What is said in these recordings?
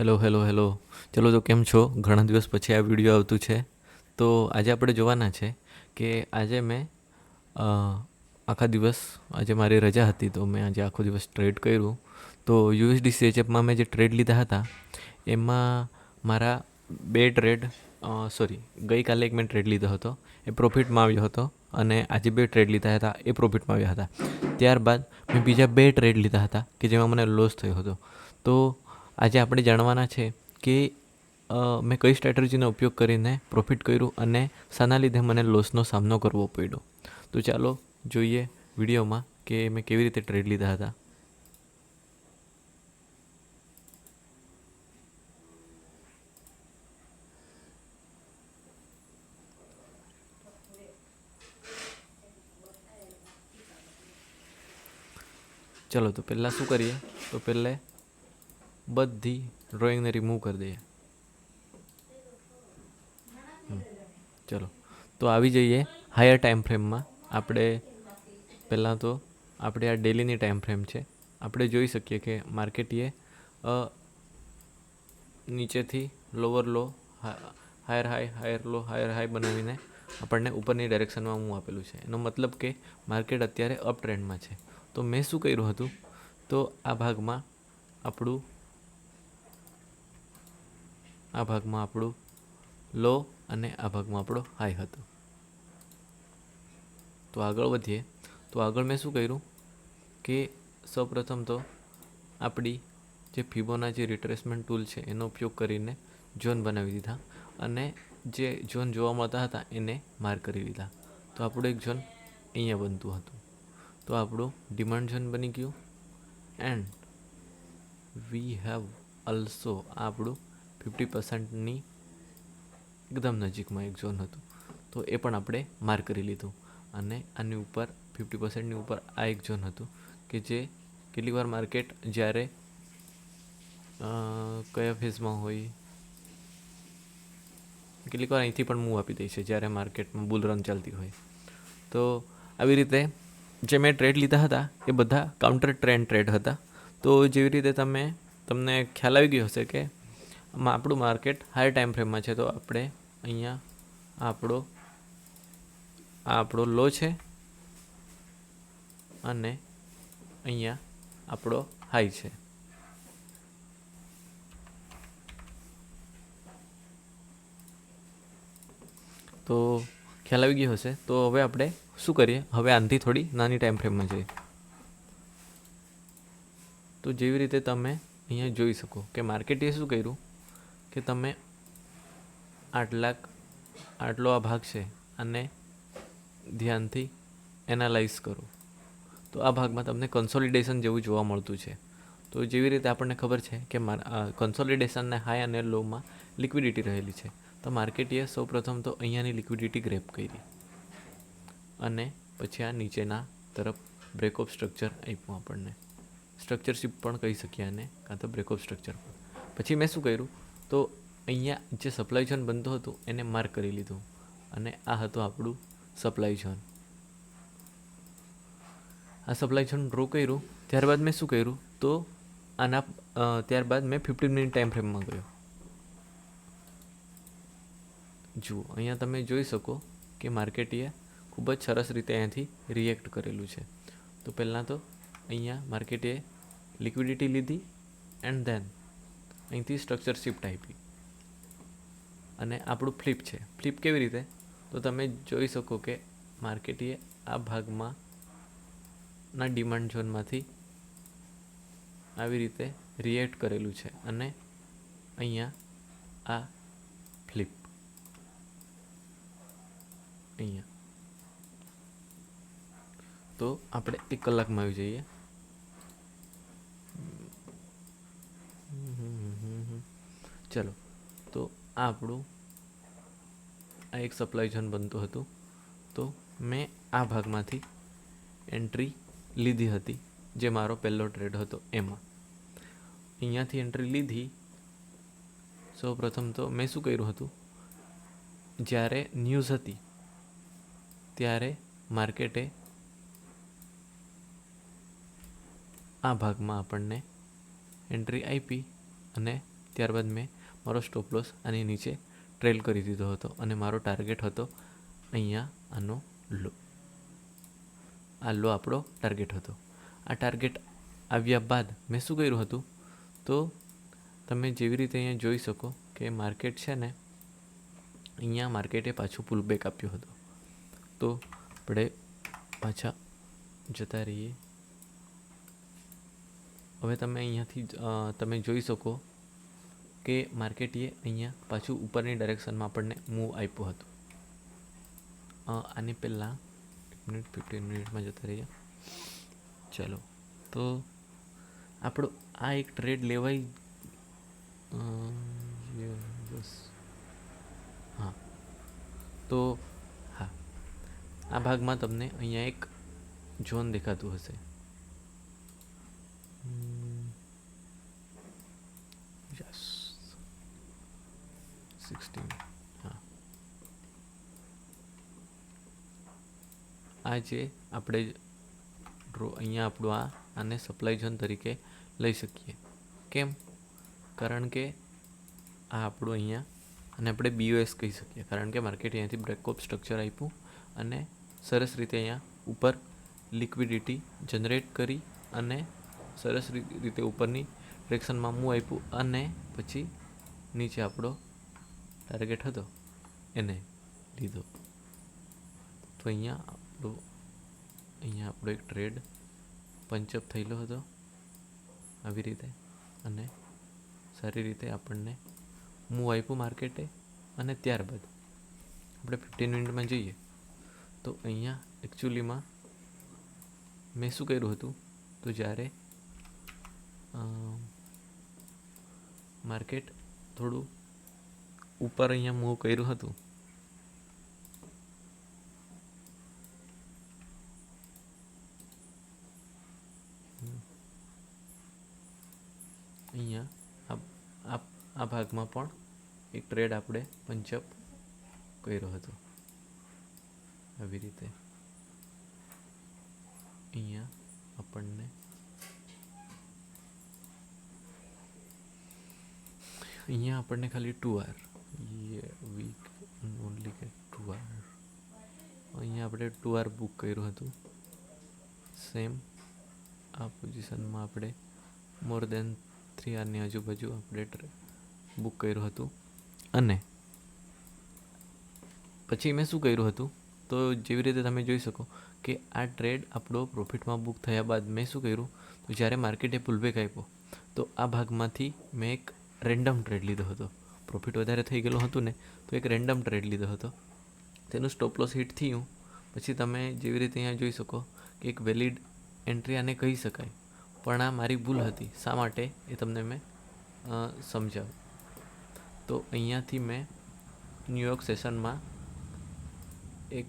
Hello hello hello. ચલો, તો કેમ છો? ઘણા દિવસ પછી આ વીડિયો આવતું છે. તો આજે આપણે જોવાના છે કે આજે મેં આખા દિવસ આજે મારી રજા હતી, તો મેં આજે આખો દિવસ ટ્રેડ કર્યું. તો યુએસડી સીએચએફમાં મેં જે ટ્રેડ લીધા હતા, એમાં મારા બે ટ્રેડ સોરી ગઈકાલે એક મેં ટ્રેડ લીધો હતો. એ પ્રોફિટમાં આવ્યો હતો અને આજે બે ટ્રેડ લીધા હતા, એ પ્રોફિટમાં આવ્યા હતા. ત્યારબાદ મેં બીજા બે ટ્રેડ લીધા હતા કે જેમાં મને લોસ થયો હતો. તો આજે આપણે જાણવાના છે કે મેં કઈ સ્ટ્રેટર્જીનો ઉપયોગ કરીને પ્રોફિટ કર્યું અને શાના લીધે મને લોસનો સામનો કરવો પડ્યો. તો ચાલો જોઈએ વિડીયોમાં કે મેં કેવી રીતે ટ્રેડ લીધા હતા. ચલો, તો પહેલાં શું કરીએ? તો પહેલે બધી ડ્રોઈંગને રિમૂવ કરી દઈએ. ચલો. તો આવી જઈએ હાયર ટાઈમ ફ્રેમમાં આપણે પહેલાં તો આપણે આ ડેલીની ટાઈમ ફ્રેમ છે. આપણે જોઈ શકીએ કે માર્કેટીએ નીચેથી lower low higher high higher low higher high બનાવીને આપણને ઉપરની ડાયરેક્શનમાં હું આપેલું છે. એનો મતલબ કે માર્કેટ અત્યારે અપ ટ્રેન્ડમાં છે. તો મેં શું કર્યું હતું? તો આ ભાગમાં આપણું આ ભાગમાં આપણું લો અને આ ભાગમાં આપણો હાઈ હતો. તો આગળ વધીએ. તો આગળ મેં શું કર્યું કે સૌપ્રથમ તો આપણી જે ફિબોનાચી રિટ્રેસમેન્ટ ટૂલ છે એનો ઉપયોગ કરીને ઝોન બનાવી દીધા અને જે ઝોન જોવા મળતા હતા એને માર્ક કરી દીધા. તો આપણું એક ઝોન અહીંયા બનતું હતું. તો આપણું ડિમાન્ડ ઝોન બની ગયું. એન્ડ વી હેવ અલ્સો આપણું ફિફ્ટી પર્સન્ટની એકદમ નજીકમાં એક ઝોન હતું. તો એ પણ આપણે માર્ક કરી લીધું. અને આની ઉપર ફિફ્ટી પર્સન્ટની ઉપર આ એક ઝોન હતું કે જે કેટલી વાર માર્કેટ જ્યારે કયા ફેઝમાં હોય કેટલીક વાર અહીંથી પણ મૂવ આપી દે છે જ્યારે માર્કેટમાં બુલ રન ચાલતી હોય. તો આવી રીતે જે મેં ટ્રેડ લીધા હતા એ બધા કાઉન્ટર ટ્રેન્ડ ટ્રેડ હતા. તો જેવી રીતે તમે, તમને ખ્યાલ આવી ગયો હશે કે આપણું માર્કેટ હાઈ ટાઈમ ફ્રેમમાં છે. તો આપણે અહીંયા આપણો આ આપણો લો છે અને અહીંયા આપણો હાઈ છે. તો ખ્યાલ આવી ગયો હશે. તો હવે આપણે શું કરીએ? હવે આનથી થોડી નાની ટાઈમ ફ્રેમમાં જઈએ. તો જેવી રીતે તમે અહીંયા જોઈ શકો કે માર્કેટે શું કર્યું? કે તમે આટલા આટલો આ ભાગ છે અને ધ્યાનથી એનાલાઇઝ કરો. તો આ ભાગમાં તમને કન્સોલિડેશન જેવું જોવા મળતું છે. તો જેવી રીતે આપણને ખબર છે કે કન્સોલિડેશનને હાઈ અને લોમાં લિક્વિડિટી રહેલી છે. તો માર્કેટીએ સૌપ્રથમ તો અહીંયાની લિક્વિડિટી ગ્રેપ કરી અને પછી આ નીચેના તરફ બ્રેકઅપ સ્ટ્રક્ચર આપ્યું આપણને. સ્ટ્રક્ચરશીપ પણ કહી શકીએ અને કાં તો બ્રેકઅપ સ્ટ્રક્ચર પણ પછી મેં શું કર્યું? તો અહીંયા જે સપ્લાય ઝોન બનતું હતું, એને માર્ક કરી લીધું. અને આ હતું આપણું સપ્લાય ઝોન આ સપ્લાય ઝોન ડ્રો કર્યું. ત્યારબાદ મેં શું કર્યું? તો આના ત્યારબાદ મેં ફિફ્ટીન મિનિટ ટાઈમ ફ્રેમમાં ગયો. જુઓ, અહીંયા તમે જોઈ શકો કે માર્કેટીએ ખૂબ જ સરસ રીતે અહીંયાથી રિએક્ટ કરેલું છે. તો પહેલાં તો અહીંયા માર્કેટે લિક્વિડિટી લીધી એન્ડ ધેન અહીંથી સ્ટ્રક્ચર શિફ્ટ આપી અને આપણું ફ્લિપ છે. ફ્લિપ કેવી રીતે? તો તમે જોઈ શકો કે માર્કેટીએ આ ભાગમાં ના ડિમાન્ડ ઝોનમાંથી આવી રીતે રિએક્ટ કરેલું છે અને અહીંયા આ ફ્લિપ અહીંયા. તો આપણે એક કલાકમાં આવી જઈએ. ચલો, તો આ આપણું આ એક સપ્લાય ઝોન બનતું હતું. તો મેં આ ભાગમાંથી એન્ટ્રી લીધી હતી, જે મારો પહેલો ટ્રેડ હતો એમાં. અહીંયાથી એન્ટ્રી લીધી. સૌ પ્રથમ તો મેં શું કર્યું હતું? જ્યારે ન્યૂઝ હતી, ત્યારે માર્કેટે આ ભાગમાં આપણને એન્ટ્રી આપી અને ત્યારબાદ મેં મારો સ્ટોપ લોસ આની નીચે ટ્રેલ કરી દીધો હતો અને મારો ટાર્ગેટ હતો અહીંયા આનો લો. આ લો આપણો ટાર્ગેટ હતો. આ ટાર્ગેટ આવ્યા બાદ મેં શું કર્યું હતું? તો તમે જેવી રીતે અહીંયા જોઈ શકો કે માર્કેટ છે ને, અહીંયા માર્કેટે પાછું પુલબેક આપ્યો હતું. તો આપણે પાછા જતા રહીએ. હવે તમે અહીંયાથી તમે જોઈ શકો કે માર્કેટીએ અહીંયા પાછું ઉપરની ડાયરેક્શનમાં આપણને મૂવ આપ્યું હતું. આની પહેલાં મિનિટ ફિફ્ટીન મિનિટમાં જતા રહીએ. ચલો, તો આપણો આ એક ટ્રેડ લેવાય હા. તો, હા, આ ભાગમાં તમને અહીંયા એક ઝોન દેખાતું હશે. Yes. 16 હા. આ જે આપણે ડ્રો, અહીંયા આપણું આ આને સપ્લાય ઝોન તરીકે લઈ શકીએ. કેમ? કારણ કે આ આપણું અહીંયા, અને આપણે બીઓએસ કહી શકીએ. કારણ કે માર્કેટ અહીંયાથી બ્રેકઅપ સ્ટ્રક્ચર આપ્યું અને સરસ રીતે અહીંયા ઉપર લિક્વિડિટી જનરેટ કરી અને સરસ રીતે ઉપરની ડિરેક્શનમાં મૂવ આપ્યું અને પછી નીચે આપણો ટાર્ગેટ હતો, એને લીધો. તો અહીંયા આપણો અહીંયા આપણો એક ટ્રેડ પંચઅપ થયેલો હતો. આવી રીતે. અને સારી રીતે આપણને મૂવ આપ્યું માર્કેટે અને ત્યારબાદ આપણે ફિફ્ટીન મિનિટમાં જઈએ. તો અહીંયા એકચ્યુઅલીમાં મેં શું કર્યું હતું? તો જ્યારે માર્કેટ થોડું ઉપર અહીંયા મૂવ કર્યું હતું. અહીંયા આ ભાગમાં પણ એક ટ્રેડ આપણે પંચઅપ કર્યો હતો. આવી રીતે. અહીંયા આપણને અહીંયા આપણને ખાલી ટુ આર વી ઓનલી કે ટુ આર અહીંયા આપણે ટુ આર બુક કર્યું હતું. સેમ આ પોઝિશનમાં આપણે મોર દેન થ્રી આરની આજુબાજુ આપણે બુક કર્યું હતું. અને પછી મેં શું કર્યું હતું? તો જેવી રીતે તમે જોઈ શકો કે આ ટ્રેડ આપણો પ્રોફિટમાં બુક થયા બાદ મેં શું કર્યું? તો જ્યારે માર્કેટે પુલબેક આપ્યો, તો આ ભાગમાંથી મેં એક રેન્ડમ ટ્રેડ લીધો હતો. પ્રોફિટ વધારે થઈ ગયેલું હતું ને, તો એક રેન્ડમ ટ્રેડ લીધો હતો. તેનું સ્ટોપ લોસ હિટ થયું. પછી તમે જેવી રીતે અહીંયા જોઈ શકો કે એક વેલિડ એન્ટ્રી આને કહી શકાય. પણ આ મારી ભૂલ હતી. શા માટે? એ તમને મેં સમજાવું. તો અહીંયાથી મેં ન્યુયોર્ક સેશનમાં એક,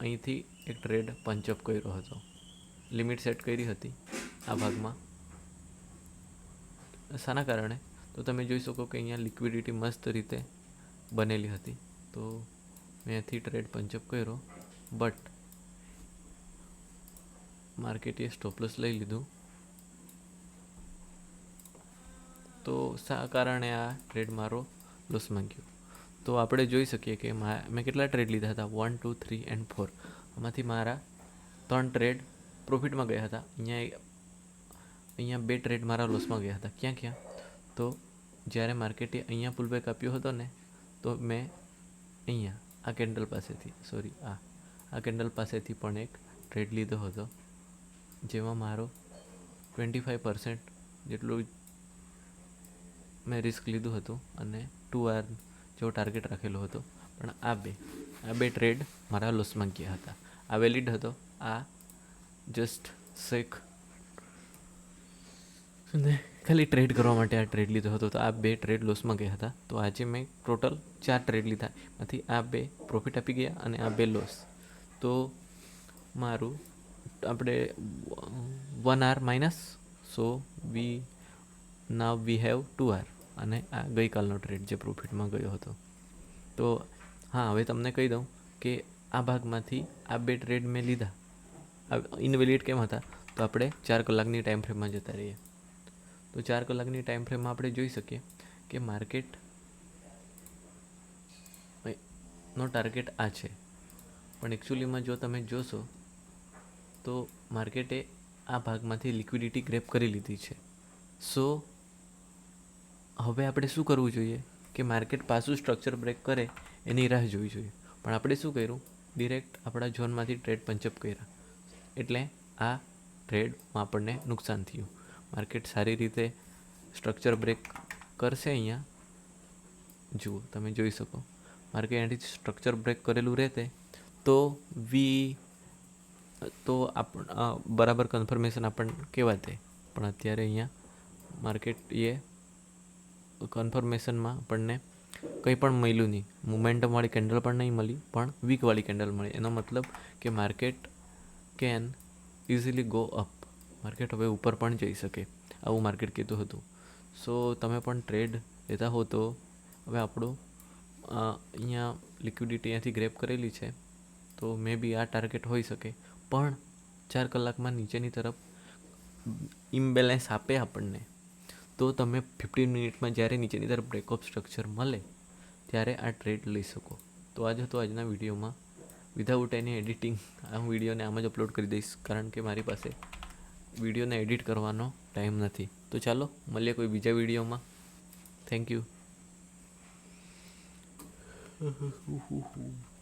અહીંથી એક ટ્રેડ પંચઅપ કર્યો હતો. લિમિટ સેટ કરી હતી આ ભાગમાં. શાના કારણે? તો તમે જોઈ શકો કે અહીંયા લિક્વિડિટી મસ્ત રીતે બનેલી હતી. તો મેં અહીંથી ટ્રેડ પંચઅપ કર્યો બટ માર્કેટે સ્ટોપલસ લઈ લીધું. તો શા કારણે આ ટ્રેડ મારો લોસમાં ગયો તો આપણે જોઈ શકીએ કે મેં કેટલા ટ્રેડ લીધા હતા? One two three and four આમાંથી મારા ત્રણ ટ્રેડ પ્રોફિટમાં ગયા હતા. અહીંયા અહીંયા બે ટ્રેડ મારા લોસમાં ગયા હતા. ક્યાં ક્યાં? તો જ્યારે માર્કેટે અહીંયા પુલબેક આપ્યો હતો ને, તો મેં અહીંયા, આ કેન્ડલ પાસેથી સોરી આ આ કેન્ડલ પાસેથી પણ એક ટ્રેડ લીધો હતો, જેમાં મારો ટ્વેન્ટી ફાઇવ પર્સન્ટ જેટલું મેં રિસ્ક લીધું હતું અને ટુ આર જેવો ટાર્ગેટ રાખેલો હતો. પણ આ બે આ બે ટ્રેડ મારા લોસમાં ગયા હતા. આ વેલિડ હતો, આ જસ્ટ શેખ ને? ખાલી ટ્રેડ કરવા માટે આ ટ્રેડ લીધો હતો. તો આ બે ટ્રેડ લોસમાં ગયા હતા. તો આજે મેં ટોટલ ચાર ટ્રેડ લીધા. એમાંથી આ બે પ્રોફિટ આપી ગયા અને આ બે લોસ તો મારું, આપણે one R minus so we now we have two R અને આ ગઈકાલનો ટ્રેડ જે પ્રોફિટમાં ગયો હતો. તો હા, હવે તમને કહી દઉં કે આ ભાગમાંથી આ બે ટ્રેડ મેં લીધા. ઇનવેલિડ કેમ હતા? તો આપણે ચાર કલાકની ટાઈમ ફ્રેમમાં જતા રહીએ. તો ચાર કલાકની ટાઈમ ફ્રેમમાં આપણે જોઈ શકીએ કે માર્કેટ નો ટાર્ગેટ આ છે. પણ એકચ્યુઅલીમાં જો તમે જોશો, તો માર્કેટે આ ભાગમાંથી લિક્વિડિટી ગ્રેપ કરી લીધી છે. સો હવે આપણે શું કરવું જોઈએ? કે માર્કેટ પાછું સ્ટ્રક્ચર બ્રેક કરે, એની રાહ જોવી જોઈએ. પણ આપણે શું કર્યું? ડિરેક્ટ આપણા ઝોનમાંથી ટ્રેડ પંચઅપ કર્યા. એટલે આ ટ્રેડમાં આપણને નુકસાન થયું. માર્કેટ સારી રીતે સ્ટ્રક્ચર બ્રેક કરશે અહીંયા? જુઓ, તમે જોઈ શકો. માર્કેટ અહીંથી સ્ટ્રક્ચર બ્રેક કરેલું રહેતે, તો વી તો આપ બરાબર કન્ફર્મેશન આપણને કહેવાતે. પણ અત્યારે અહીંયા માર્કેટ એ કન્ફર્મેશનમાં આપણને કંઈ પણ મળ્યું નહીં. મોમેન્ટમવાળી કેન્ડલ પણ નહીં મળી, પણ વીકવાળી કેન્ડલ મળી. એનો મતલબ કે market can easily go up market હવે ઉપર પણ જઈ શકે, આવું માર્કેટ કીધું હતું. સો તમે પણ ટ્રેડ લેતા હો તો હવે આપણું અહીંયા લિક્વિડિટી અહીંયાથી ગ્રેપ કરેલી છે, તો મે બી આ ટાર્ગેટ હોઈ શકે. પણ ચાર કલાકમાં નીચેની તરફ ઇમ્બેલેન્સ આપે આપણને. તો તમે ફિફ્ટીન મિનિટમાં જ્યારે નીચેની તરફ બ્રેકઅપ સ્ટ્રક્ચર મળે, ત્યારે આ ટ્રેડ લઈ શકો. તો આજ હતો આજના વિડીયોમાં. વિધાઉટ એની એડિટિંગ આ હું વિડીયોને આમ જ અપલોડ કરી દઈશ, કારણ કે મારી પાસે વિડીયોને એડિટ કરવાનો ટાઈમ નથી. તો ચાલો મળીએ કોઈ બીજા વિડીયોમાં. Thank you